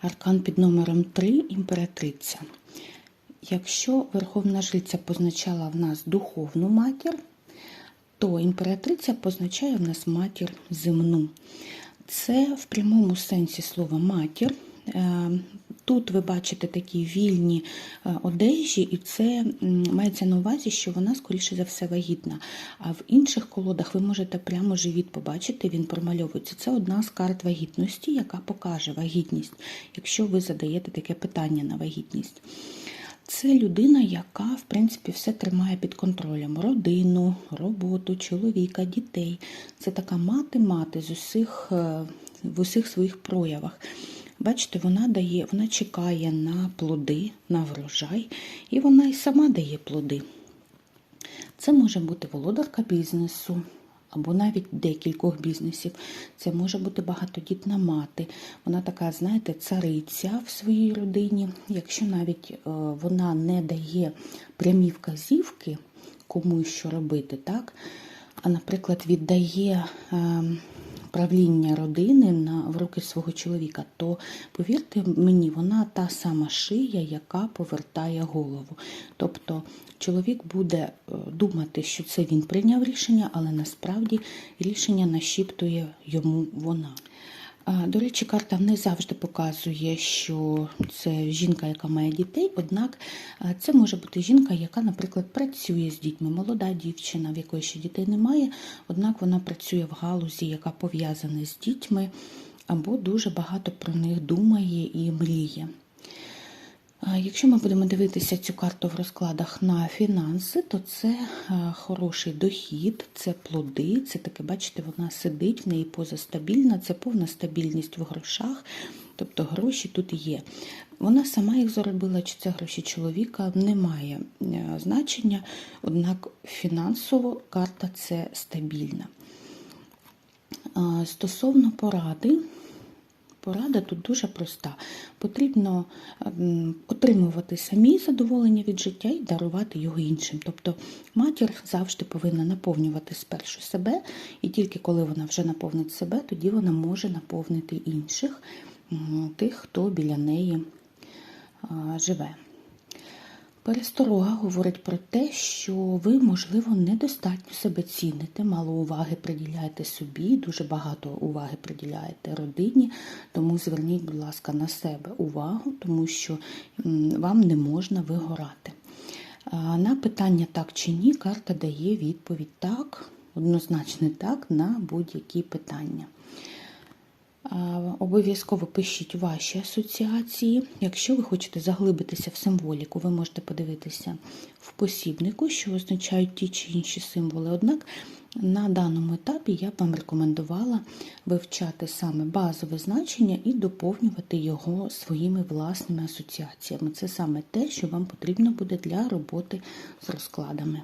Аркан під номером 3 імператриця. Якщо Верховна Жриця позначала в нас духовну матір, то імператриця позначає в нас матір земну. Це в прямому сенсі слова матір. Тут ви бачите такі вільні е, одежі, і це мається на увазі, що вона, скоріше за все, вагітна. А в інших колодах ви можете прямо живіт побачити, він промальовується. Це одна з карт вагітності, яка покаже вагітність, якщо ви задаєте таке питання на вагітність. Це людина, яка, в принципі, все тримає під контролем: родину, роботу, чоловіка, дітей. Це така мати-мати з усіх, е, в усіх своїх проявах. Бачите, вона дає, вона чекає на плоди, на врожай, і вона і сама дає плоди. Це може бути володарка бізнесу або навіть декількох бізнесів. Це може бути багатодітна мати. Вона така, знаєте, цариця в своїй родині. Якщо навіть е, вона не дає прямі вказівки, кому що робити, так? а, наприклад, віддає. Правління родини на в руки свого чоловіка, то повірте мені, вона та сама шия, яка повертає голову. Тобто чоловік буде е, думати, що це він прийняв рішення, але насправді рішення нашіптує йому вона. До речі, карта не завжди показує, що це жінка, яка має дітей, однак це може бути жінка, яка, наприклад, працює з дітьми, молода дівчина, в якої ще дітей немає, однак вона працює в галузі, яка пов'язана з дітьми, або дуже багато про них думає і мріє. Якщо ми будемо дивитися цю карту в розкладах на фінанси, то це е, хороший дохід, це плоди, це таке, бачите, вона сидить, в неї поза стабільна, це повна стабільність в грошах, тобто гроші тут є. Вона сама їх заробила, чи це гроші чоловіка, не має е, значення, однак фінансово карта це стабільна. Стосовно поради, порада тут дуже проста. Потрібно ем, отримувати самі задоволення від життя і дарувати його іншим. Тобто матір завжди повинна наповнювати спершу себе, і тільки коли вона вже наповнить себе, тоді вона може наповнити інших, тих, хто біля неї живе. Пересторога говорить про те, що ви, можливо, недостатньо себе ціните, мало уваги приділяєте собі, дуже багато уваги приділяєте родині, тому зверніть, будь ласка, на себе увагу, тому що вам не можна вигорати. На питання так чи ні, карта дає відповідь так, однозначно так на будь-які питання. Обов'язково пишіть ваші асоціації. Якщо ви хочете заглибитися в символіку, ви можете подивитися в посібнику, що означають ті чи інші символи. Однак на даному етапі я б вам рекомендувала вивчати саме базове значення і доповнювати його своїми власними асоціаціями. Це саме те, що вам потрібно буде для роботи з розкладами.